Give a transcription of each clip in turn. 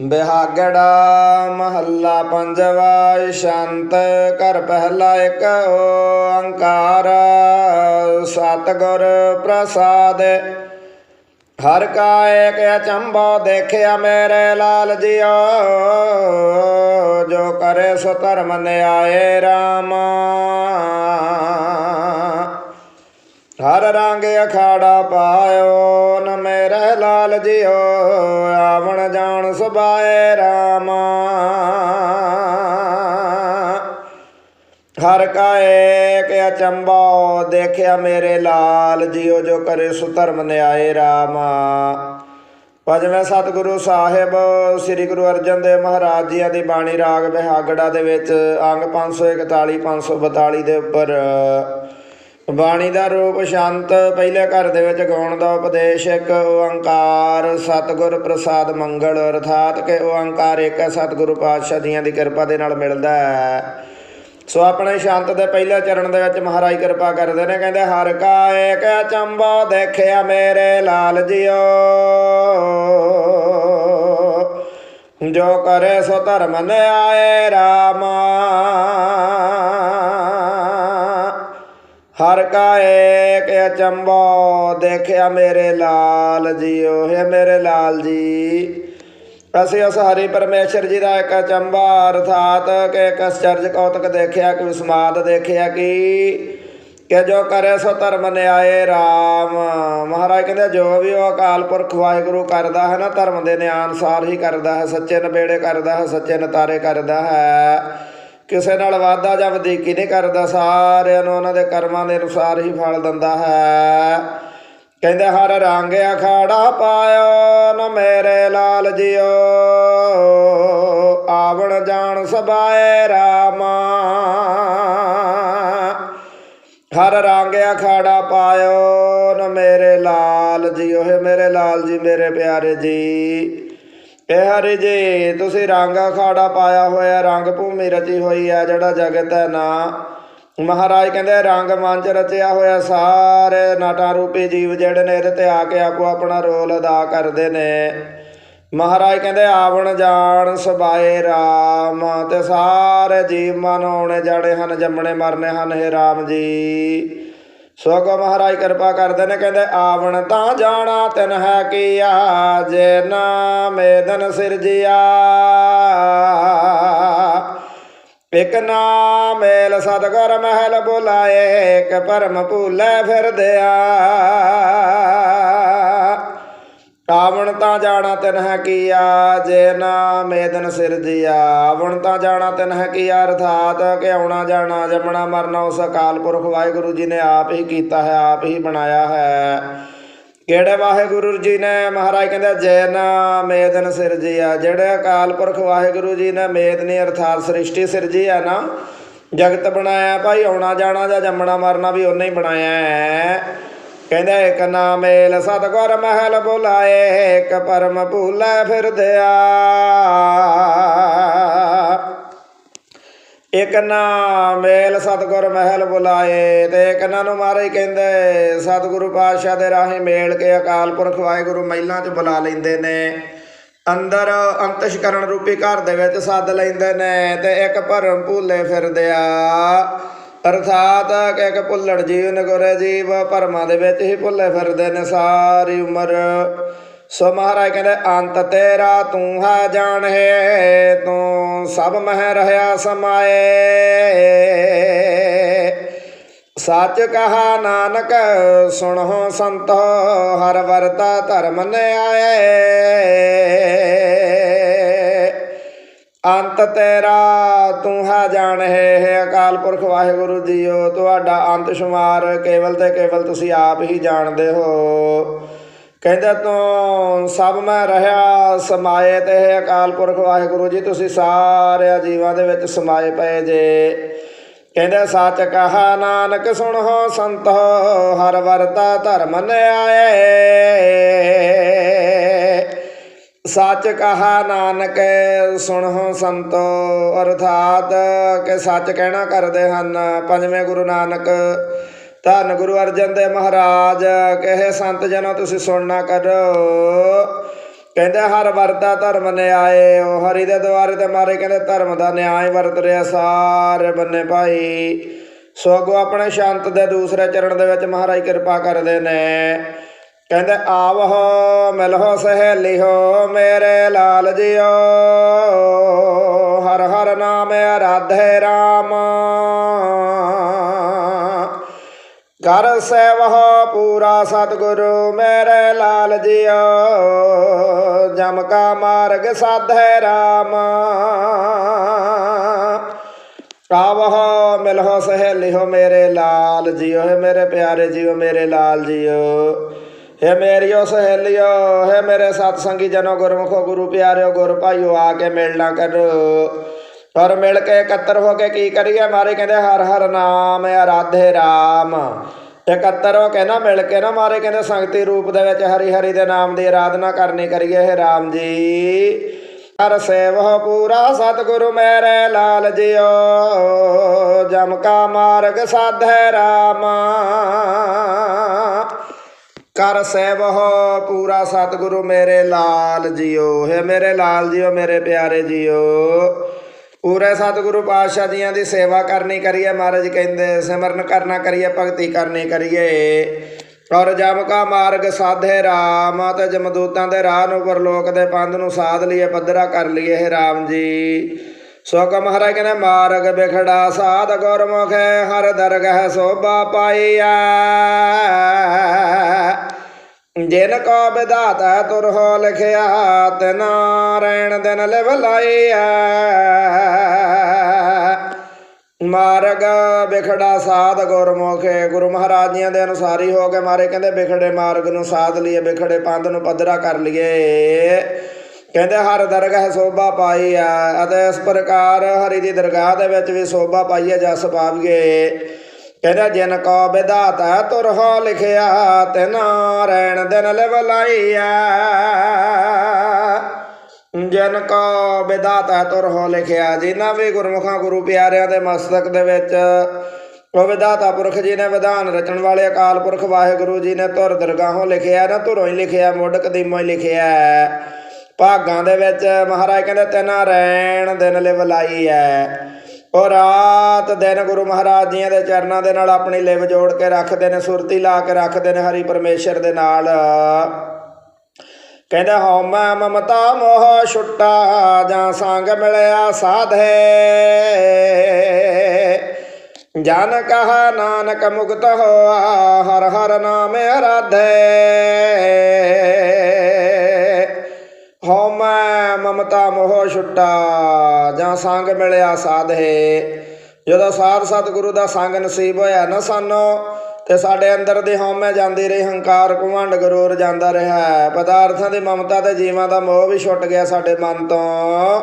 ਬਿਹਾਗੜਾ ਮਹੱਲਾ ਪੰਜਵਾ ਸ਼ਾਂਤ ਘਰ ਪਹਿਲਾ ਇੱਕ, ਓੰਕਾਰ ਸਤਿਗੁਰ ਪ੍ਰਸਾਦ। ਹਰ ਕਾ ਏਕ ਅਚੰਭਾ ਦੇਖਿਆ ਮੇਰੇ ਲਾਲ ਜੀਓ, ਜੋ ਕਰੇ ਸੋ ਧਰਮ ਨਿਆਏ ਰਾਮ। ਹਰ ਰੰਗ ਅਖਾੜਾ ਪਾਇਓ, ਨ ਮੇਰੇ ਲਾਲ ਜੀਓ, ਆਵਣ ਜਾਣ ਸੁਭਾਏ ਰਾਮ। ਹਰ ਕਾਏ ਏਕ ਅਚੰਭਾ, ਦੇਖਿਆ ਮੇਰੇ ਲਾਲ ਜੀਓ, ਜੋ ਕਰੇ ਸੋ ਧਰਮ ਨਿਆਏ ਰਾਮਾ। ਪੰਜਵੇਂ ਸਤਿਗੁਰੂ ਸਾਹਿਬ, ਸ੍ਰੀ ਗੁਰੂ ਅਰਜਨ ਦੇਵ ਮਹਾਰਾਜ ਜੀਆਂ ਦੀ ਬਾਣੀ ਰਾਗ ਬਿਹਾਗੜਾ ਦੇ ਵਿੱਚ, ਅੰਗ 541 542 ਦੇ ਉੱਪਰ। ਬਾਣੀ ਦਾ ਰੂਪ ਸ਼ਾਂਤ, ਪਹਿਲੇ ਘਰ ਦੇ ਵਿੱਚ ਗਾਉਣ ਦਾ ਉਪਦੇਸ਼ ਇੱਕ ਓੰਕਾਰ, ਸਤਿਗੁਰ ਪ੍ਰਸਾਦ ਮੰਗਲ, ਅਰਥਾਤ ਕਿ ਓੰਕਾਰ ਇੱਕ ਹੈ ਸਤਿਗੁਰੂ ਪਾਤਸ਼ਾਹ ਜੀਆਂ ਦੀ ਕਿਰਪਾ ਦੇ ਨਾਲ ਮਿਲਦਾ ਹੈ। ਸੋ ਆਪਣੇ ਸ਼ਾਂਤ ਦੇ ਪਹਿਲੇ ਚਰਨ ਦੇ ਵਿੱਚ ਮਹਾਰਾਜ ਕਿਰਪਾ ਕਰਦੇ ਨੇ, ਕਹਿੰਦੇ, ਹਰ ਕਾ ਏਕ ਚੰਬਾ ਦੇਖਿਆ ਮੇਰੇ ਲਾਲ ਜੀਓ। ਜੋ ਕਰੇ ਸੋ ਧਰਮ ਨਿਆਏ ਰਾਮਾ। ਹਰ ਕਾ ਏਕ ਅਚੰਭੋ, ਦੇਖਿਆ ਮੇਰੇ ਲਾਲ ਜੀਓ ਹੈ ਮੇਰੇ ਲਾਲ ਜੀ। ਅਸੀਂ ਉਸ ਹਰੀ ਪਰਮੇਸ਼ਰ ਜੀ ਦਾ ਇੱਕ ਅਚੰਭਾ, ਅਰਥਾਤ ਕਿ ਇੱਕ ਅਚਰਜ ਕੌਤਕ ਦੇਖਿਆ ਕਿ ਸਮਾਦ ਦੇਖਿਆ ਕਿ? ਕਿ ਜੋ ਕਰੇ ਸੋ ਧਰਮ ਨਿਆਏ RAM ਮਹਾਰਾਜ ਕਹਿੰਦੇ, ਜੋ ਵੀ ਉਹ ਅਕਾਲ ਪੁਰਖ ਵਾਹਿਗੁਰੂ ਕਰਦਾ ਹੈ ਨਾ, ਧਰਮ ਦੇ ਨਿਆਂ ਅਨੁਸਾਰ ਹੀ ਕਰਦਾ ਹੈ, ਸੱਚੇ ਨਬੇੜੇ ਕਰਦਾ ਹੈ, ਸੱਚੇ ਨਤਾਰੇ ਕਰਦਾ ਹੈ। ਕਿਸੇ ਨਾਲ ਵਾਦਾ ਜਾਂ ਵਧੀਕੀ ਨਹੀਂ ਕਰਦਾ, ਸਾਰਿਆਂ ਨੂੰ ਉਹਨਾਂ ਦੇ ਕਰਮਾਂ ਦੇ ਅਨੁਸਾਰ ਹੀ ਫਲ ਦਿੰਦਾ ਹੈ। ਕਹਿੰਦੇ, ਹਰ ਰੰਗ ਅਖਾੜਾ ਪਾਇਓ, ਨ ਮੇਰੇ ਲਾਲ ਜਿਓ। ਆਵਣ ਜਾਣ ਸਬਾਏ ਰਾਮਾ। ਹਰ ਰੰਗ ਅਖਾੜਾ ਪਾਇਓ, ਨ ਮੇਰੇ ਲਾਲ ਜੀਓ। ਹੈ ਮੇਰੇ ਲਾਲ ਜੀ, ਮੇਰੇ ਪਿਆਰੇ ਜੀ। ਇਹ ਹਰੀ ਜੀ, ਤੁਸੀਂ ਰੰਗ ਅਖਾੜਾ ਪਾਇਆ ਹੋਇਆ, ਰੰਗ ਭੂਮੀ ਰਚੀ ਹੋਈ ਹੈ, ਜਿਹੜਾ ਜਗਤ ਹੈ ਨਾ। ਮਹਾਰਾਜ ਕਹਿੰਦੇ, ਰੰਗ ਮੰਚ ਰਚਿਆ ਹੋਇਆ, ਸਾਰੇ ਨਾਟਾ ਰੂਪੀ ਜੀਵ ਜਿਹੜੇ ਨੇ, ਇਹਦੇ ਤੇ ਆ ਕੇ ਆਪੋ ਆਪਣਾ ਰੋਲ ਅਦਾ ਕਰਦੇ ਨੇ। ਮਹਾਰਾਜ ਕਹਿੰਦੇ, ਆਵਣ ਜਾਣ ਸਬਾਏ RAM ਤੇ ਸਾਰੇ ਜੀਵ ਮਨ ਆਉਣੇ ਜਾਣੇ ਹਨ, ਜੰਮਣੇ ਮਰਨੇ ਹਨ हे RAM ਜੀ। ਸੋ ਕੋ ਮਹਾਰਾਜ ਕਿਰਪਾ ਕਰਦੇ ਨੇ, ਕਹਿੰਦੇ, ਆਵਣ ਤਾਂ ਜਾਣਾ ਤਨ ਹੈ ਕੀਆ ਜੇ ਨਾ ਮੇਦਨ ਸਿਰਜਿਆ। ਇਕ ਨਾ ਮੇਲ ਸਤਗੁਰ ਮਹਿਲ ਬੁਲਾਏ, ਇਕ ਪਰਮ ਭੂਲੇ ਫਿਰਦਿਆ ਆਵਣ ਤਾਂ ਜਾਣਾ ਤਨ ਹੈ ਕੀਆ ਜੇ ਨਾ ਮੇਦਨ ਸਿਰਜਿਆ ਆਵਣ ਤਾਂ ਜਾਣਾ ਤਨ ਹੈ ਕੀਆ ਅਰਥਾਤ ਕਿ ਆਉਣਾ ਜਾਣਾ, ਜੰਮਣਾ ਮਰਨਾ ਉਸ ਅਕਾਲ ਪੁਰਖ ਵਾਹਿਗੁਰੂ ਜੀ ਨੇ ਆਪ ਹੀ ਕੀਤਾ ਹੈ, ਆਪ ਹੀ ਬਣਾਇਆ ਹੈ। ਕਿਹੜੇ ਵਾਹਿਗੁਰੂ ਜੀ ਨੇ, ਮਹਾਰਾਜ ਕਹਿੰਦੇ, ਜੇ ਨਾ ਮੇਦਨ ਸਿਰਜਿਆ ਜਿਹੜੇ ਅਕਾਲ ਪੁਰਖ ਵਾਹਿਗੁਰੂ ਜੀ ਨੇ ਮੇਦਨੀ ਅਰਥਾਤ ਸ੍ਰਿਸ਼ਟੀ ਸਿਰਜੀ ਹੈ ਨਾ, ਜਗਤ ਬਣਾਇਆ, ਭਾਈ ਆਉਣਾ ਜਾਣਾ ਜਾਂ ਜੰਮਣਾ ਮਰਨਾ ਵੀ ਉਹਨੇ ਹੀ ਬਣਾਇਆ ਹੈ। ਕਹਿੰਦਾ ਇੱਕ ਨਾ ਮੇਲ ਸਤਗੁਰ ਮਹਿਲ ਬੁਲਾਏ ਇੱਕ ਪਰਮ ਭੂਲੇ ਫਿਰਦਿਆ ਇੱਕ ਨਾ ਸਤਗੁਰ ਮਹਿਲ ਬੁਲਾਏ, ਤੇ ਇੱਕ ਨਾ ਨੂੰ ਮਾਰੇ ਕਹਿੰਦੇ, ਸਤਿਗੁਰੂ ਪਾਤਸ਼ਾਹ ਦੇ ਰਾਹੀਂ ਮੇਲ ਕੇ ਅਕਾਲ ਪੁਰਖ ਵਾਹਿਗੁਰੂ ਮਹਿਲਾਂ 'ਚ ਬੁਲਾ ਲੈਂਦੇ ਨੇ। ਅੰਦਰ ਅੰਤਸ਼ਕਰਨ ਰੂਪੀ ਘਰ ਦੇ ਵਿੱਚ ਸੱਦ ਲੈਂਦੇ ਨੇ, ਤੇ ਇੱਕ ਭਰਮ ਭੂਲੇ ਫਿਰਦੇ ਅਰਥਾਤ ਕਹਿ ਕੇ ਭੁੱਲੜ ਜੀਵਨ ਨਗੋਰੇ ਜੀਵ, ਭਰਮਾਂ ਦੇ ਵਿੱਚ ਹੀ ਭੁੱਲੇ ਫਿਰਦੇ ਨੇ ਸਾਰੀ ਉਮਰ। ਸੋ ਮਹਾਰਾਜ ਕਹਿੰਦੇ, ਅੰਤ ਤੇਰਾ ਤੂੰ ਹੈ ਜਾਣ ਹੈ ਤੂੰ ਸਭ ਮਹਿ ਰਹਾ ਸਮਾਏ। ਸੱਚ ਕਹਾ ਨਾਨਕ, ਸੁਣੋ ਸੰਤੋ, ਹਰ ਵਰਤਾ ਧਰਮ ਨਿਆਏ। ਅੰਤ ਤੇਰਾ, ਤੂੰ ਹੈ ਜਾਣ ਹੈ ਅਕਾਲ ਪੁਰਖ ਵਾਹਿਗੁਰੂ ਜੀਓ, ਤੁਹਾਡਾ ਅੰਤ ਸ਼ੁਮਾਰ ਕੇਵਲ ਤੇ ਕੇਵਲ ਤੁਸੀਂ ਆਪ ਹੀ ਜਾਣਦੇ ਹੋ। ਕਹਿੰਦੇ ਤੂੰ ਸਭ ਮੈਂ ਰਹਾ ਸਮਾਏ ਤੇ ਹੈ ਅਕਾਲ ਪੁਰਖ ਵਾਹਿਗੁਰੂ ਜੀ, ਤੁਸੀਂ ਸਾਰਿਆਂ ਜੀਵਾਂ ਦੇ ਵਿੱਚ ਸਮਾਏ ਪਏ ਜੇ। ਕਹਿੰਦੇ ਸੱਚ ਕਹਾ ਨਾਨਕ, ਸੁਣੋ ਸੰਤੋ, ਹਰ ਵਰਤਾ ਧਰਮ ਨਿਆਏ। ਸੱਚ ਕਹਾ ਨਾਨਕ ਸੁਣੋ ਸੰਤੋ, ਅਰਥਾਤ ਕਿ ਸੱਚ ਕਹਿਣਾ ਕਰਦੇ ਹਨ ਪੰਜਵੇਂ ਗੁਰੂ ਨਾਨਕ। ਧੰਨ ਗੁਰੂ ਅਰਜਨ ਦੇਵ ਮਹਾਰਾਜ, ਕਹੇ ਸੰਤ ਜਨੋ ਤੁਸੀਂ ਸੁਣਨਾ ਕਰੋ। ਕਹਿੰਦੇ, ਹਰ ਵਰਤਾ ਧਰਮ ਨਿਆਏ, ਉਹ ਹਰੀ ਦੇ ਦੁਆਰੇ ਤੇ ਮਾਰੇ, ਕਹਿੰਦੇ, ਧਰਮ ਦਾ ਨਿਆਂ ਹੀ ਵਰਤ ਰਿਹਾ ਸਾਰੇ ਬੰਨੇ ਭਾਈ। ਸੋ ਅੱਗੋਂ ਆਪਣੇ ਸ਼ੰਤ ਦੇ ਦੂਸਰੇ ਚਰਨ ਦੇ ਵਿੱਚ ਮਹਾਰਾਜ ਕਿਰਪਾ ਕਰਦੇ ਨੇ। ਕਹਿੰਦੇ, ਆਵਹੁ ਮਿਲਹੁ ਸਹੇਲਿਓ, ਮੇਰੇ ਲਾਲ ਜੀਓ, ਹਰ ਹਰ ਨਾਮ ਰਾਧੇ ਰਾਮ। ਕਰ ਸੇਵਹ ਪੂਰਾ ਸਤਿਗੁਰੂ, ਮੇਰੇ ਲਾਲ ਜੀਓ, ਜਮ ਕਾ ਮਾਰਗ ਸਾਧੇ ਰਾਮ। ਆਵਹ ਮਿਲਹੁ ਸਹੇਲਿਓ, ਮੇਰੇ ਲਾਲ ਜੀਓ, ਮੇਰੇ ਪਿਆਰੇ ਜੀਓ, ਮੇਰੇ ਲਾਲ ਜੀਓ। ਹੈ ਮੇਰੀਓ ਸਹੇਲਿਓ, ਹੈ ਮੇਰੇ ਸਤ ਸੰਗੀ ਜਨੋ ਗੁਰਮੁਖੋ, ਗੁਰੂ ਪਿਆਰਿਓ, ਗੁਰ ਭਾਈਓ, ਆ ਕੇ ਮਿਲਣਾ ਕਰੋ। ਔਰ ਮਿਲ ਕੇ ਇਕੱਤਰ ਹੋ ਕੇ ਕੀ ਕਰੀਏ? ਮਾਰੇ ਕਹਿੰਦੇ ਹਰ ਹਰ ਨਾਮ ਆਰਾਧੇ ਰਾਮ। ਇਕੱਤਰ ਹੋ ਕੇ ਨਾ ਮਿਲ ਕੇ ਨਾ ਮਾਰੇ ਕਹਿੰਦੇ ਸੰਗਤੀ ਰੂਪ ਦੇ ਵਿੱਚ ਹਰੀ ਹਰੀ ਦੇ ਨਾਮ ਦੀ ਆਰਾਧਨਾ ਕਰਨੀ ਕਰੀਏ, ਹੈ ਰਾਮ ਜੀ। ਹਰ ਸੇਵਹ ਪੂਰਾ, ਸਤਿਗੁਰੂ ਮੇਰੇ ਲਾਲ ਜਿਓ। ਜਮ ਕਾ ਮਾਰਗ ਸਾਧੇ ਰਾਮ। ਕਰ ਸੇਵਹ ਪੂਰਾ ਸਤਿਗੁਰੂ ਮੇਰੇ ਲਾਲ ਜੀਓ, ਹੈ ਮੇਰੇ ਲਾਲ ਜਿਓ, ਮੇਰੇ ਪਿਆਰੇ ਜਿਓ। ਪੂਰੇ ਸਤਿਗੁਰੂ ਪਾਤਸ਼ਾਹ ਜੀਆਂ ਦੀ ਸੇਵਾ ਕਰਨੀ ਕਰੀਏ, ਮਹਾਰਾਜ ਕਹਿੰਦੇ, ਸਿਮਰਨ ਕਰਨਾ ਕਰੀਏ, ਭਗਤੀ ਕਰਨੀ ਕਰੀਏ। ਔਰ ਜਮ ਕਾ ਮਾਰਗ ਸਾਧੇ ਰਾਮ, ਤੇ ਜਮਦੂਤਾਂ ਦੇ ਰਾਹ ਨੂੰ ਪਰਲੋਕ ਦੇ ਪੰਧ ਨੂੰ ਸਾਧ ਲਈਏ, ਪੱਧਰਾ ਕਰ ਲਈਏ ਇਹ ਰਾਮ ਜੀ। ਸੋ ਕ ਮਹਾਰਾਜ ਕਹਿੰਦੇ, ਮਾਰਗ ਬਿਖੜਾ ਸਾਧ ਗੁਰਮੁਖ ਹਰ ਦਰਗਹ ਸੋਭਾ ਪਾਈਆ ਜਿਨ ਕੋ ਵਿਧਾਤਾ ਤੁਰ ਹੋ ਲਿਖਿਆ ਤੇ ਨਾਰਾਇਣ ਦਿਨ ਲਿਵ ਲਾਈਆ ਮਾਰਗ ਵਿਖੜਾ ਸਾਧ ਗੁਰਮੁਖੇ ਗੁਰੂ ਮਹਾਰਾਜ ਜੀਆਂ ਦੇ ਅਨੁਸਾਰੀ ਹੋ ਕੇ ਮਾਰੇ ਕਹਿੰਦੇ, ਵਿਖੜੇ ਮਾਰਗ ਨੂੰ ਸਾਧ ਲਈਏ, ਵਿਖੜੇ ਪੰਧ ਨੂੰ ਪੱਧਰਾ ਕਰ ਲਈਏ। ਕਹਿੰਦੇ, ਹਰ ਦਰਗਾਹ ਸੋਭਾ ਪਾਈ ਆ ਅਤੇ ਇਸ ਪ੍ਰਕਾਰ ਹਰੀ ਦੀ ਦਰਗਾਹ ਦੇ ਵਿੱਚ ਵੀ ਸੋਭਾ ਪਾਈਏ, ਜਸ ਪਾਵੀਏ। ਕਹਿੰਦਾ, ਜਿਨ ਕੋ ਵਿਧਾਤਾ ਤੁਰ ਹੋ ਲਿਖਿਆ ਤੇ ਨਾਰਾਇਣ ਦਿਨ ਲਿਵ ਲਾਈਆ ਜਨ ਕੋ ਵਿਧਾਤਾ ਤੁਰ ਹੋ ਲਿਖਿਆ, ਜਿਨ੍ਹਾਂ ਵੀ ਗੁਰਮੁਖਾਂ, ਗੁਰੂ ਪਿਆਰਿਆਂ ਦੇ ਮਸਤਕ ਦੇ ਵਿੱਚ ਉਹ ਵਿਧਾਤਾ ਪੁਰਖ ਜੀ ਨੇ ਵਿਧਾਨ ਰਚਣ ਵਾਲੇ, ਅਕਾਲ ਪੁਰਖ ਵਾਹਿਗੁਰੂ ਜੀ ਨੇ ਤੁਰ ਦਰਗਾਹੋਂ ਲਿਖਿਆ, ਨਾ ਧੁਰੋਂ ਹੀ ਲਿਖਿਆ, ਮੁੱਢ ਕਦੀਮੋਂ ਹੀ ਲਿਖਿਆ। ਭਾਗਾਂ ਦੇ ਵਿੱਚ ਮਹਾਰਾਜ ਕਹਿੰਦੇ ਤੈਨਾਂ ਰੈਣ ਦਿਨ ਲਿਵ ਲਾਈ ਐ। ਉਹ ਰਾਤ ਦਿਨ ਗੁਰੂ ਮਹਾਰਾਜ ਜੀਆਂ ਦੇ ਚਰਨਾਂ ਦੇ ਨਾਲ ਆਪਣੀ ਲਿਵ ਜੋੜ ਕੇ ਰੱਖਦੇ ਨੇ, ਸੁਰਤੀ ਲਾ ਕੇ ਰੱਖਦੇ ਨੇ ਹਰੀ ਪਰਮੇਸ਼ਰ ਦੇ ਨਾਲ। ਕਹਿੰਦੇ ਹਉਮੈ ਮਮਤਾ ਮੋਹ ਛੁੱਟਾ ਜਾਂ ਸੰਗ ਮਿਲਿਆ ਸਾਧੇ। ਜਨ ਕਹਾ ਨਾਨਕ ਮੁਕਤ ਹੋਆ, ਹਰ ਹਰ ਨਾਮ ਅਰਾਧੇ। ਹਉਮੈ ਮਮਤਾ ਮੋਹ ਛੁੱਟਾ, ਜਾਂ ਸੰਗ ਮਿਲਿਆ ਸਾਧੇ ਜਦੋਂ ਸਾਧ ਸਤਿਗੁਰੂ ਦਾ ਸੰਗ ਨਸੀਬ ਹੋਇਆ ਨਾ ਸਾਨੂੰ, ਤੇ ਸਾਡੇ ਅੰਦਰ ਦੀ ਹਉਮੈ ਜਾਂਦੀ ਰਹੀ, ਹੰਕਾਰ ਘਮੰਡ ਗਰੂਰ ਜਾਂਦਾ ਰਿਹਾ। ਪਦਾਰਥਾਂ ਦੀ ਮਮਤਾ ਤੇ ਜੀਵਾਂ ਦਾ ਮੋਹ ਵੀ ਛੁੱਟ ਗਿਆ ਸਾਡੇ ਮਨ ਤੋਂ।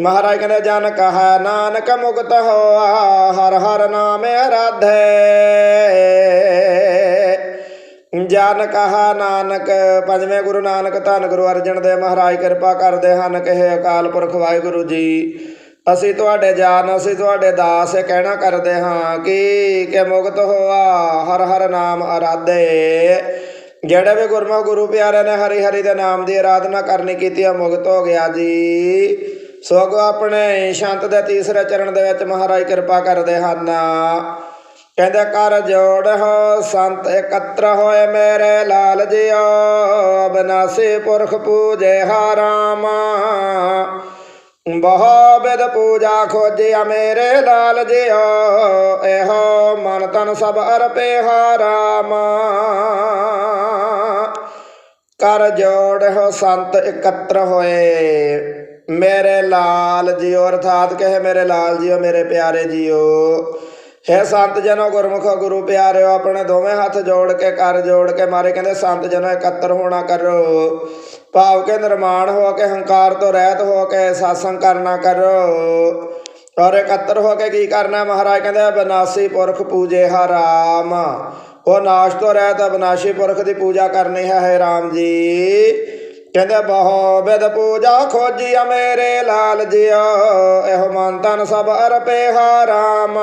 ਮਹਾਰਾਜ ਕਹਿੰਦੇ, ਜਨ ਕਹਾ ਨਾਨਕ ਮੁਕਤ ਹੋਆ, ਹਰ ਹਰ ਨਾਮ ਅਰਾਧੇ ਜਨ ਕਹਾ ਨਾਨਕ, ਪੰਜਵੇਂ ਗੁਰੂ ਨਾਨਕ, ਧੰਨ ਗੁਰੂ ਅਰਜਨ ਦੇਵ ਮਹਾਰਾਜ, ਕਿਰਪਾ ਕਰਦੇ ਹਨ ਕਹੇ ਅਕਾਲ ਪੁਰਖ ਵਾਹਿਗੁਰੂ ਜੀ। ਅਸੀਂ ਤੁਹਾਡੇ ਜਾਨ, ਅਸੀਂ ਤੁਹਾਡੇ ਦਾਸ ਇਹ ਕਹਿਣਾ ਕਰਦੇ ਹਾਂ ਕਿ ਕਿ ਮੁਕਤ ਹੋਆ, ਹਰ ਹਰ ਨਾਮ ਅਰਾਧੇ। ਜਿਹੜੇ ਵੀ ਗੁਰਮੁਖ ਗੁਰੂ ਪਿਆਰੇ ਨੇ ਹਰੀ ਹਰੀ ਦੇ ਨਾਮ ਦੀ ਆਰਾਧਨਾ ਕਰਨੀ ਕੀਤੀ ਆ, ਮੁਕਤ ਹੋ ਗਿਆ ਜੀ। ਸੋਗੋ ਆਪਣੇ ਸ਼ੰਤ ਦੇ ਤੀਸਰੇ ਚਰਨ ਦੇ ਵਿੱਚ ਮਹਾਰਾਜ ਕਿਰਪਾ ਕਰਦੇ ਹਨ। ਕਹਿੰਦੇ ਕਰ ਜੋੜ ਹੋ, ਸੰਤ ਇਕੱਤਰ ਹੋਏ ਮੇਰੇ ਲਾਲ ਜਿਓ ਅਬਨਾਸੀ ਪੁਰਖ ਪੂਜੇ ਹਾਰਾਮ। ਬਹੁ ਬਿਦ ਪੂਜਾ ਖੋਜਿਆ ਮੇਰੇ ਲਾਲ ਜਿਓ, ਇਹੋ ਮਨ ਤਨ ਸਭ ਅਰਪੇ ਹਾਰਾਮ। ਕਰ ਜੋੜ ਹੋ, ਸੰਤ ਇਕੱਤਰ ਹੋਏ ਮੇਰੇ ਲਾਲ ਜੀਓ, ਅਰਥਾਤ ਕਹੇ ਮੇਰੇ ਲਾਲ ਜੀਓ, ਮੇਰੇ ਪਿਆਰੇ ਜੀਓ। ਹੈ ਸੰਤ ਜਨੋ ਗੁਰਮੁਖ ਗੁਰੂ ਪਿਆਰਿਓ, ਆਪਣੇ ਦੋਵੇਂ ਹੱਥ ਜੋੜ ਕੇ ਕਰ ਜੋੜ ਕੇ ਮਾਰੇ। ਕਹਿੰਦੇ, ਸੰਤ ਜਨੋ ਇਕੱਤਰ ਹੋਣਾ ਕਰੋ। ਭਾਵ ਕੇ ਨਿਰਮਾਣ ਹੋ ਕੇ, ਹੰਕਾਰ ਤੋਂ ਰਹਿਤ ਹੋ ਕੇ ਸਾਸੰਗ ਕਰਨਾ ਕਰੋ। ਔਰ ਇਕੱਤਰ ਹੋ ਕੇ ਕੀ ਕਰਨਾ ਮਹਾਰਾਜ? ਕਹਿੰਦੇ ਬਨਾਸੀ ਪੁਰਖ ਪੂਜੇ ਹਰਾਮ ਉਹ ਨਾਸ਼ ਤੋਂ ਰਹਿਤ, ਅਬਨਾਸ਼ੀ ਪੁਰਖ ਦੀ ਪੂਜਾ ਕਰਨੀ ਹੈ ਹੈ ਰਾਮ ਜੀ। ਕਹਿੰਦੇ ਬਹੁ ਬਿਦ ਪੂਜਾ ਖੋਜੀਆ ਮੇਰੇ ਲਾਲ ਜਿਓ, ਇਹੋ ਮਨ ਤਨ ਸਭ ਅਰਪੇ ਹਾਰਾਮ।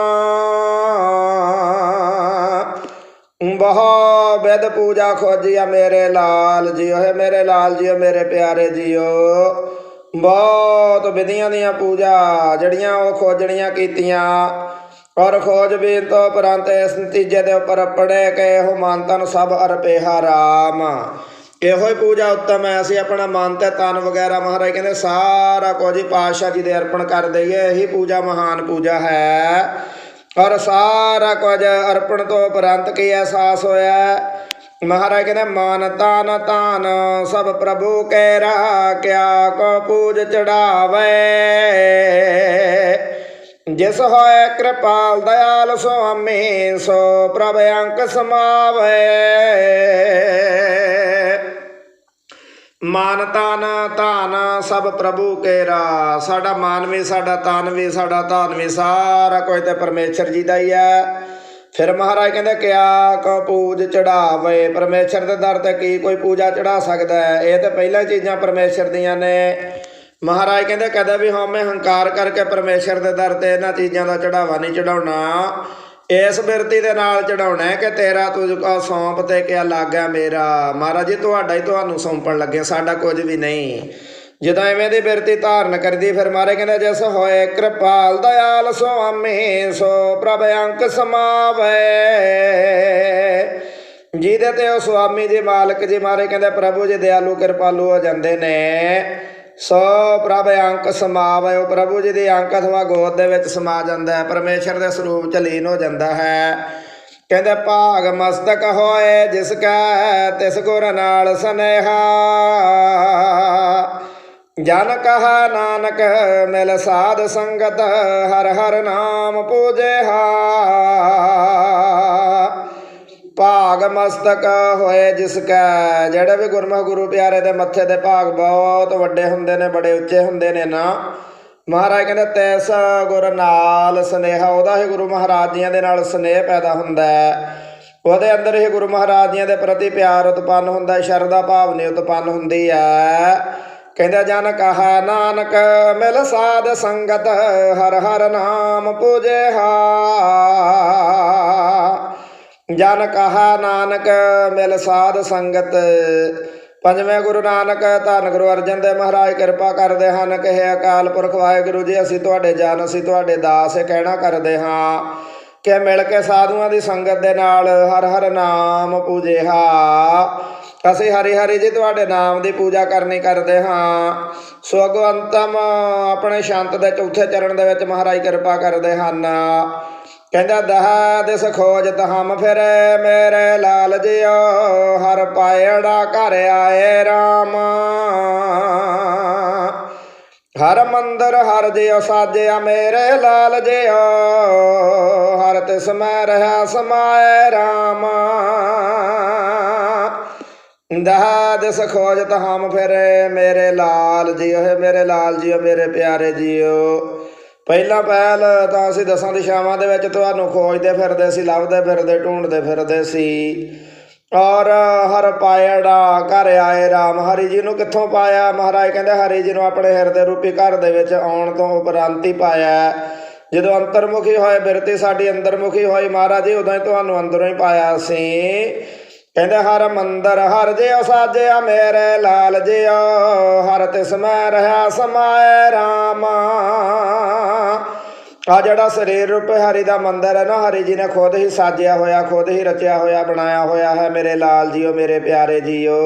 ਬਹੁ ਬਿਦ ਪੂਜਾ ਖੋਜੀਆ ਮੇਰੇ ਲਾਲ ਜੀਓ ਹੈ ਮੇਰੇ ਲਾਲ ਜੀਓ, ਮੇਰੇ ਪਿਆਰੇ ਜਿਓ। ਬਹੁਤ ਵਿਧੀਆਂ ਦੀਆਂ ਪੂਜਾ ਜਿਹੜੀਆਂ ਉਹ ਖੋਜਣੀਆਂ ਕੀਤੀਆਂ। ਔਰ ਖੋਜ ਵੀ ਤੋਂ ਪਰੰਤ ਇਸ ਨਤੀਜੇ ਦੇ ਉੱਪਰ ਪੜੇ ਕਿ ਇਹੋ ਮਨ ਤਨ ਸਭ ਅਰਪੇਹਾ ਰਾਮ ਇਹੋ ਹੀ ਪੂਜਾ ਉੱਤਮ ਹੈ। ਅਸੀਂ ਆਪਣਾ ਮਨ ਤੇ ਤਨ ਵਗੈਰਾ ਮਹਾਰਾਜ ਕਹਿੰਦੇ ਸਾਰਾ ਕੁਝ ਹੀ ਪਾਤਸ਼ਾਹ ਜੀ ਦੇ ਅਰਪਣ ਕਰ ਦਈਏ। ਇਹੀ ਪੂਜਾ ਮਹਾਨ ਪੂਜਾ ਹੈ। ਔਰ ਸਾਰਾ ਕੁਝ ਅਰਪਣ ਤੋਂ ਉਪਰੰਤ ਕੀ ਅਹਿਸਾਸ ਹੋਇਆ? ਮਹਾਰਾਜ ਕਹਿੰਦੇ, ਮਨ ਤਨ ਤਨ ਸਭ ਪ੍ਰਭੂ ਕੈ ਕਿਆ ਕੋ ਪੂਜ ਚੜਾਵੇ। ਜਿਸ ਹੋਏ ਕਿਰਪਾਲ ਦਇਆਲ ਸੁਆਮੀ, ਸੋ ਪ੍ਰਭ ਅੰਕ ਸਮਾਵੇ। ਮਾਨ ਤਨ ਧਨ ਸਭ ਪ੍ਰਭੂ ਕੇਰਾ। ਸਾਡਾ ਮਾਨ ਵੀ, ਸਾਡਾ ਤਨ ਵੀ, ਸਾਡਾ ਧਨ ਵੀ, ਸਾਰਾ ਕੁਝ ਤੇ ਪਰਮੇਸ਼ਰ ਜੀ ਦਾ ਹੀ ਹੈ। ਫਿਰ ਮਹਾਰਾਜ ਕਹਿੰਦੇ, ਕਿਆ ਕੋ ਪੂਜ ਚੜਾਵੇ? ਪਰਮੇਸ਼ਰ ਦੇ ਦਰ ਤੇ ਕੀ ਕੋਈ ਪੂਜਾ ਚੜਾ ਸਕਦਾ ਹੈ? ਇਹ ਤਾਂ ਪਹਿਲਾਂ ਚੀਜ਼ਾਂ ਪਰਮੇਸ਼ਰ ਦੀਆਂ ਨੇ। ਮਹਾਰਾਜ ਕਹਿੰਦੇ, ਕਦੇ ਵੀ ਹਉਮੈ ਹੰਕਾਰ ਕਰਕੇ ਪਰਮੇਸ਼ਰ ਦੇ ਦਰ ਤੇ ਇਹਨਾਂ ਚੀਜ਼ਾਂ ਦਾ ਚੜਾਵਾ ਨਹੀਂ ਚੜਾਉਣਾ। ਇਸ ਬਿਰਤੀ ਦੇ ਨਾਲ ਚੜਾਉਣਾ ਹੈ ਕਿ ਤੇਰਾ ਤੁਝ ਕੋ ਸੌਂਪ ਤੇ ਕਿਆ ਲਾਗਾ ਮੇਰਾ। ਮਹਾਰਾਜ ਜੀ, ਤੁਹਾਡਾ ਹੀ ਤੁਹਾਨੂੰ ਸੌਂਪਣ ਲੱਗੇ ਸਾਡਾ ਕੁਝ ਵੀ ਨਹੀਂ। ਜਦੋਂ ਐਵੇਂ ਦੀ ਬਿਰਤੀ ਧਾਰਨ ਕਰਦੀ, ਫਿਰ ਮਾਰੇ ਕਹਿੰਦੇ, ਜਿਸ ਹੋਏ ਕਿਰਪਾਲ ਦਇਆਲ ਸੁਆਮੀ, ਸੋ ਪ੍ਰਭ ਅੰਕ ਸਮਾਵੇ। ਜਿਹਦੇ ਤੇ ਉਹ ਸੁਆਮੀ ਜੀ, ਮਾਲਕ ਜੀ ਮਾਰੇ ਕਹਿੰਦੇ, ਪ੍ਰਭੂ ਜੀ, ਦਿਆਲੂ ਕਿਰਪਾਲੂ ਹੋ ਜਾਂਦੇ ਨੇ। ਸੋ ਪ੍ਰਭ ਅੰਕ ਸਮਾਵੇ ਉਹ ਪ੍ਰਭੂ ਜੀ ਦੇ ਅੰਕ ਅਥਵਾ ਗੋਦ ਦੇ ਵਿੱਚ ਸਮਾ ਜਾਂਦਾ ਹੈ, ਪਰਮੇਸ਼ਰ ਦੇ ਸਰੂਪ ਚ ਲੀਨ ਹੋ ਜਾਂਦਾ ਹੈ। ਕਹਿੰਦੇ, ਭਾਗ ਮਸਤਕ ਹੋਏ, ਜਿਸ ਕਾ ਤਿਸ ਗੁਰ ਨਾਲ ਸਨੇਹਾ। ਜਨ ਕਹਾ ਨਾਨਕ ਮਿਲ ਸਾਧ ਸੰਗਤ, ਹਰ ਹਰ ਨਾਮ ਪੂਜੇ ਪੂਜੇਹਾ। ਭਾਗ ਮਸਤਕ ਹੋਏ ਜਿਸ ਕੈ। ਜਿਹੜੇ ਵੀ ਗੁਰਮੁਖ ਗੁਰੂ ਪਿਆਰੇ ਦੇ ਮੱਥੇ ਦੇ ਭਾਗ ਬਹੁਤ ਵੱਡੇ ਹੁੰਦੇ ਨੇ, ਬੜੇ ਉੱਚੇ ਹੁੰਦੇ ਨੇ ਨਾ। ਮਹਾਰਾਜ ਕਹਿੰਦੇ, ਤੈਸ ਗੁਰ ਨਾਲ ਸਨੇਹਾ। ਉਹਦਾ ਹੀ ਗੁਰੂ ਮਹਾਰਾਜ ਜੀਆਂ ਦੇ ਨਾਲ ਸਨੇਹ ਪੈਦਾ ਹੁੰਦਾ ਹੈ। ਉਹਦੇ ਅੰਦਰ ਹੀ ਗੁਰੂ ਮਹਾਰਾਜ ਜੀਆਂ ਦੇ ਪ੍ਰਤੀ ਪਿਆਰ ਉਤਪੰਨ ਹੁੰਦਾ ਸ਼ਰਧਾ ਭਾਵਨੀ ਉਤਪੰਨ ਹੁੰਦੀ ਹੈ। ਕਹਿੰਦਾ ਜਨ ਕਹਾ ਨਾਨਕ ਮਿਲ ਸਾਧ ਸੰਗਤ, ਹਰ ਹਰ ਨਾਮ ਪੂਜੇਹਾ ਜਨ ਕਹਾ ਨਾਨਕ ਮਿਲ ਸਾਧ ਸੰਗਤ। ਪੰਜਵੇਂ ਗੁਰੂ ਨਾਨਕ, ਧੰਨ ਗੁਰੂ ਅਰਜਨ ਦੇਵ ਮਹਾਰਾਜ, ਕਿਰਪਾ ਕਰਦੇ ਹਨ। ਕਹੇ ਅਕਾਲ ਪੁਰਖ ਵਾਹਿਗੁਰੂ ਜੀ, ਅਸੀਂ ਤੁਹਾਡੇ ਜਨ, ਅਸੀਂ ਤੁਹਾਡੇ ਦਾਸ ਇਹ ਕਹਿਣਾ ਕਰਦੇ ਹਾਂ ਕਿ ਮਿਲ ਕੇ ਸਾਧੂਆਂ ਦੀ ਸੰਗਤ ਦੇ ਨਾਲ ਹਰ ਹਰ ਨਾਮ ਪੂਜੇਹਾ। ਅਸੀਂ ਹਰੀ ਹਰੀ ਜੀ ਤੁਹਾਡੇ ਨਾਮ ਦੀ ਪੂਜਾ ਕਰਨੀ ਕਰਦੇ ਹਾਂ। ਸੋ ਅਗਵੰਤਮ ਆਪਣੇ ਸ਼ੰਤ ਦੇ ਚੌਥੇ ਚਰਨ ਦੇ ਵਿੱਚ ਮਹਾਰਾਜ ਕਿਰਪਾ ਕਰਦੇ ਹਨ। ਕਹਿੰਦਾ, ਦਹਾ ਦਿਸ ਖੋਜਤ ਹਮ ਫਿਰ, ਮੇਰੇ ਲਾਲ ਜਿਓ, ਹਰ ਪਾਇੜਾ ਘਰ ਆਏ ਰਾਮ। ਹਰ ਮੰਦਰ ਹਰ ਜਿਉ ਸਾਜਿਆ ਮੇਰੇ ਲਾਲ ਜਿਓ, ਹਰ ਤਿਸ ਮੈਂ ਰਹਾ ਸਮਾਏ ਰਾਮ। ਦਹਾ ਦਿਸ ਖੋਜਤ ਹਮ ਫਿਰ, ਮੇਰੇ ਲਾਲ ਜਿਓ, ਹੈ ਮੇਰੇ ਲਾਲ ਜਿਓ, ਮੇਰੇ ਪਿਆਰੇ ਜਿਓ। ਪਹਿਲਾਂ ਪਹਿਲ ਤਾਂ ਅਸੀਂ ਦਸਾਂ ਦਿਸ਼ਾਵਾਂ ਦੇ ਵਿੱਚ ਤੁਹਾਨੂੰ ਖੋਜਦੇ ਫਿਰਦੇ ਸੀ, ਲੱਭਦੇ ਫਿਰਦੇ ਢੂੰਡਦੇ ਫਿਰਦੇ ਸੀ। ਔਰ ਹਰ ਪਾਇੜਾ ਘਰ ਆਏ ਰਾਮ। ਹਰੀ ਜੀ ਨੂੰ ਕਿੱਥੋਂ ਪਾਇਆ? ਮਹਾਰਾਜ ਕਹਿੰਦੇ, ਹਰੀ ਜੀ ਨੂੰ ਆਪਣੇ ਹਿਰਦੇ ਰੂਪੀ ਘਰ ਦੇ ਵਿੱਚ ਆਉਣ ਤੋਂ ਉਪਰੰਤ ਹੀ ਪਾਇਆ। ਜਦੋਂ ਅੰਤਰਮੁਖੀ ਹੋਏ, ਬਿਰਤੀ ਸਾਡੀ ਅੰਦਰਮੁਖੀ ਹੋਈ, ਮਹਾਰਾਜ ਜੀ ਉਦੋਂ ਹੀ ਤੁਹਾਨੂੰ ਅੰਦਰੋਂ ਹੀ ਪਾਇਆ ਸੀ। ਕਹਿੰਦੇ, ਹਰ ਮੰਦਰ ਹਰ ਜਿਉ ਸਾਜਿਆ, ਮੇਰੇ ਲਾਲ ਜਿਉ। ਹਰ ਤਿਸ ਮੈਂ ਰਹਾ, ਸਮਾਏ ਰਾਮ। ਆ ਜਿਹੜਾ ਸਰੀਰ ਰੂਪ ਹਰੀ ਦਾ ਮੰਦਰ ਹੈ ਨਾ, ਹਰੀ ਜੀ ਨੇ ਖੁਦ ਹੀ ਸਾਜਿਆ ਹੋਇਆ, ਖੁਦ ਹੀ ਰਚਿਆ ਹੋਇਆ, ਬਣਾਇਆ ਹੋਇਆ ਹੈ, ਮੇਰੇ ਲਾਲ ਜੀਓ ਮੇਰੇ ਪਿਆਰੇ ਜੀਓ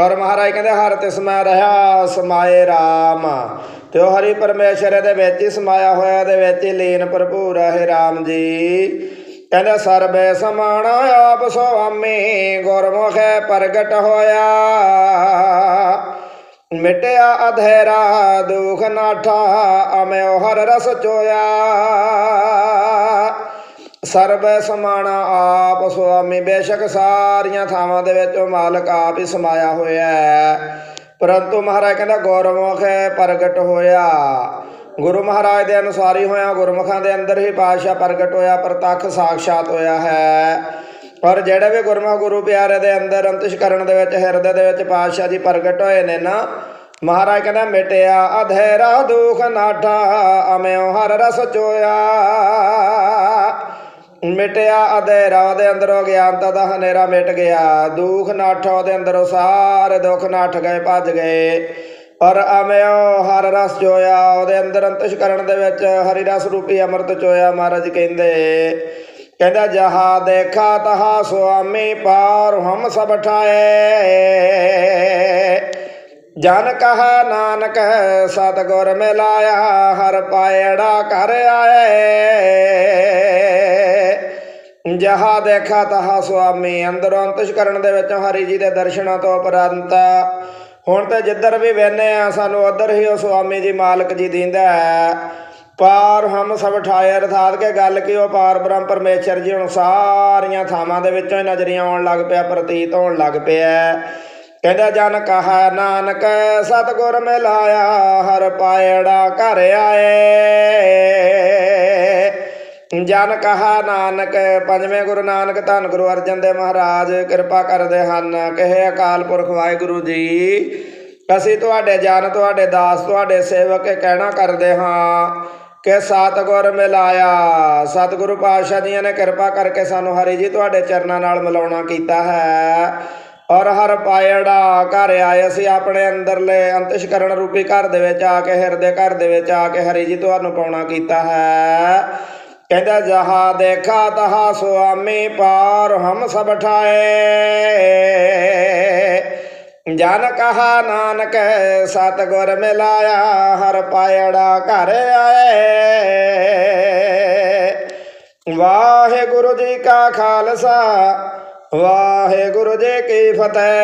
ਔਰ ਮਹਾਰਾਜ ਕਹਿੰਦੇ, ਹਰ ਤਿਸ ਮੈਂ ਰਹਾ, ਸਮਾਏ ਰਾਮ। ਤੇ ਉਹ ਹਰੀ ਪਰਮੇਸ਼ਰ ਦੇ ਵਿੱਚ ਹੀ ਸਮਾਇਆ ਹੋਇਆ ਦੇ ਵਿੱਚ ਹੀ ਲੀਨ ਭਰਪੂਰ ਹੈ ਰਾਮ ਜੀ। ਕਹਿੰਦੇ, ਸਰਬੈ ਸਮਾਣਾ ਆਪ ਸੁਆਮੀ, ਗੁਰਮੁਖੇ ਪ੍ਰਗਟ ਹੋਇਆ। ਮਿਟਿਆ ਅਧੇਰਾ, ਦੁਖ ਨਾਠਾ ਅਮਿਓ ਹਰ ਰਸ ਚੋਇਆ। ਸਰਬੈ ਸਮਾਣਾ ਆਪ ਸੁਆਮੀ, ਬੇਸ਼ਕ ਸਾਰੀਆਂ ਥਾਵਾਂ ਦੇ ਵਿੱਚ ਉਹ ਮਾਲਕ ਆਪ ਹੀ ਸਮਾਇਆ ਹੋਇਆ ਹੈ। ਪਰੰਤੂ ਮਹਾਰਾਜ ਕਹਿੰਦਾ, ਗੁਰਮੁਖ ਪ੍ਰਗਟ ਹੋਇਆ। ਗੁਰੂ ਮਹਾਰਾਜ ਦੇ ਅਨੁਸਾਰੀ ਹੋਇਆ, ਗੁਰਮੁਖਾਂ ਦੇ ਅੰਦਰ ਹੀ ਪਾਤਸ਼ਾਹ ਪ੍ਰਗਟ ਹੋਇਆ, ਪ੍ਰਤੱਖ ਸਾਖਸ਼ਾਤ ਹੋਇਆ ਹੈ। ਔਰ ਜਿਹੜੇ ਵੀ ਗੁਰਮੁਖ ਗੁਰੂ ਪਿਆਰੇ ਦੇ ਅੰਦਰ ਅੰਤਿਸ਼ਕਰਨ ਦੇ ਵਿੱਚ, ਹਿਰਦੇ ਦੇ ਵਿੱਚ ਪਾਤਸ਼ਾਹ ਜੀ ਪ੍ਰਗਟ ਹੋਏ ਨੇ ਨਾ, ਮਹਾਰਾਜ ਕਹਿੰਦਾ, ਮਿਟਿਆ ਅਧੇਰਾ ਦੁਖ ਨਾਠਾ ਅਮਿਓ ਹਰ ਰਸ ਚੋਇਆ। ਮਿਟਿਆ ਅਧੇਰਾ ਉਹਦੇ ਅੰਦਰੋਂ ਗਿਆਨਤਾ ਦਾ ਹਨੇਰਾ ਮਿਟ ਗਿਆ। ਦੁੱਖ ਨੱਠ ਉਹਦੇ ਅੰਦਰੋਂ ਸਾਰੇ ਦੁੱਖ ਨੱਠ ਗਏ, ਭੱਜ ਗਏ। ਔਰ ਅਮਿਓ ਹਰ ਰਸ ਚੋਇਆ, ਉਹਦੇ ਅੰਦਰ ਅੰਤਸ਼ਕਰਣ ਦੇ ਵਿੱਚ ਹਰੀ ਰਸ ਰੂਪੀ ਅੰਮ੍ਰਿਤ ਚੋਇਆ ਮਹਾਰਾਜ ਕਹਿੰਦੇ, ਕਹਿੰਦਾ ਜਹਾ ਦੇਖਾ ਤਹਾ ਸੁਆਮੀ ਪਾਰ ਹਮ ਸਭ ਠਾਏ। ਜਨ ਕਹਾ ਨਾਨਕ ਸਤਗੁਰ ਮਿਲਾਇਆ, ਹਰ ਪਾਇੜਾ ਕਰ ਆਏ। ਜਹਾ ਦੇਖਾ ਤਹਾ ਸੁਆਮੀ, ਅੰਦਰੋਂ ਅੰਤਸ਼ਕਰਣ ਦੇ ਵਿੱਚੋਂ ਹਰੀ ਜੀ ਦੇ ਦਰਸ਼ਨਾਂ ਤੋਂ ਉਪਰੰਤ ਹੁਣ ਤਾਂ ਜਿੱਧਰ ਵੀ ਵੇਨੇ ਆ, ਸਾਨੂੰ ਉਧਰ ਹੀ ਉਹ ਸੁਆਮੀ ਜੀ ਮਾਲਕ ਜੀ ਦਿੰਦਾ ਹੈ। ਪਾਰ ਹਮ ਸਭ ਠਾਏ, ਅਰਥਾਤ ਕੇ ਗੱਲ ਕਿ ਉਹ ਪਾਰ ਬ੍ਰਹਮ ਪਰਮੇਸ਼ਰ ਜੀ ਹੁਣ ਸਾਰੀਆਂ ਥਾਵਾਂ ਦੇ ਵਿੱਚੋਂ ਹੀ ਨਜ਼ਰੀਆਂ ਆਉਣ ਲੱਗ ਪਿਆ, ਪ੍ਰਤੀਤ ਹੋਣ ਲੱਗ ਪਿਆ ਕਹਿੰਦਾ, ਜਨ ਕਹਾ ਨਾਨਕ, ਸਤਗੁਰ ਮਿਲਾਇਆ, ਹਰ ਪਾਇੜਾ ਘਰ ਆਏ। ਜਨ ਕਹਾ ਨਾਨਕ, ਪੰਜਵੇਂ ਗੁਰੂ ਨਾਨਕ ਧੰਨ ਗੁਰੂ ਅਰਜਨ ਦੇਵ ਮਹਾਰਾਜ, ਕਿਰਪਾ ਕਰਦੇ ਹਨ। ਕਹੇ ਅਕਾਲ ਪੁਰਖ ਵਾਹਿਗੁਰੂ ਜੀ, ਅਸੀਂ ਤੁਹਾਡੇ ਜਨ, ਤੁਹਾਡੇ ਦਾਸ, ਤੁਹਾਡੇ ਸੇਵਕ ਕਹਿਣਾ ਕਰਦੇ ਹਾਂ ਕਿ ਸਤਗੁਰ ਮਿਲਾਇਆ। ਸਤਿਗੁਰੂ ਪਾਤਸ਼ਾਹ ਜੀਆਂ ਨੇ ਕਿਰਪਾ ਕਰਕੇ ਸਾਨੂੰ ਹਰੀ ਜੀ ਤੁਹਾਡੇ ਚਰਨਾਂ ਨਾਲ ਮਿਲਾਉਣਾ ਕੀਤਾ ਹੈ ਔਰ ਹਰ ਪਾਇੜਾ ਘਰ ਆਏ ਅਸੀਂ ਆਪਣੇ ਅੰਦਰਲੇ ਅੰਤਸ਼ਕਰਣ ਰੂਪੀ ਘਰ ਦੇ ਵਿੱਚ ਆ ਕੇ, ਹਿਰਦੇ ਘਰ ਦੇ ਵਿੱਚ ਆ ਕੇ ਹਰੀ ਜੀ ਤੁਹਾਨੂੰ ਪਾਉਣਾ ਕੀਤਾ ਹੈ। ਕਹਿੰਦਾ, ਜਹਾ ਦੇਖਾ ਤਹਾ ਸੁਆਮੀ ਪਾਰ ਹਮ ਸਭ ਠਾਏ। ਜਨ ਕਹਾ ਨਾਨਕ ਸਤਗੁਰ ਮਿਲਾਇਆ, ਹਰ ਪਾਇੜਾ ਘਰ ਆਏ। ਵਾਹਿਗੁਰੂ ਜੀ ਕਾ ਖਾਲਸਾ, ਵਾਹਿਗੁਰੂ ਜੀ ਕੀ ਫਤਿਹ।